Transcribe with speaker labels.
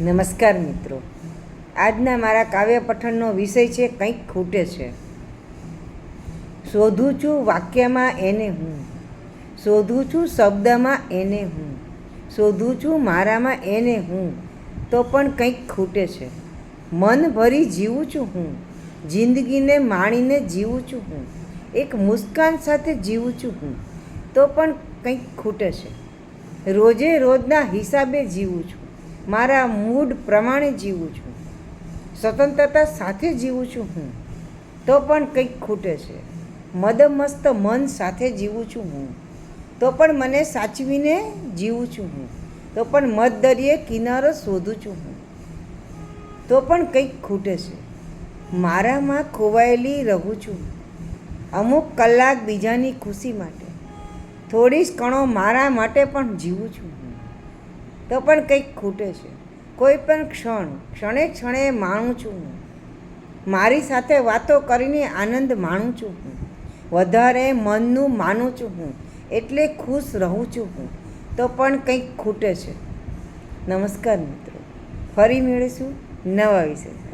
Speaker 1: નમસ્કાર મિત્રો. આજના મારા કાવ્ય પઠનનો વિષય છે, કંઈક ખૂટે છે. શોધું છું વાક્યમાં એને હું. શોધું છું શબ્દમાં એને હું. શોધું છું મારામાં એને હું. તો પણ કંઈક ખૂટે છે. મન ભરી જીવું છું હું. જિંદગીને માણીને જીવું છું હું. એક મુસ્કાન સાથે જીવું છું હું. તો પણ કંઈક ખૂટે છે. રોજે રોજના હિસાબે જીવું છું. મારા મૂડ પ્રમાણે જીવું છું. સ્વતંત્રતા સાથે જીવું છું હું. તો પણ કંઈક ખૂટે છે. મદમસ્ત મન સાથે જીવું છું હું. તો પણ મને સાચવીને જીવું છું હું. તો પણ મધદરિયે કિનારો શોધું છું હું. તો પણ કંઈક ખૂટે છે. મારામાં ખોવાયેલી રહું છું. અમુક કલાક બીજાની ખુશી માટે. થોડી જ કણો મારા માટે પણ જીવું છું. તો પણ કંઈક ખૂટે છે. કોઈ પણ ક્ષણ, ક્ષણે ક્ષણે માણું છું હું. મારી સાથે વાતો કરીને આનંદ માણું છું હું. વધારે મનનું માનું છું હું. એટલે ખુશ રહું છું હું. તો પણ કંઈક ખૂટે છે. નમસ્કાર મિત્રો. ફરી મેળવીશું નવા વિષય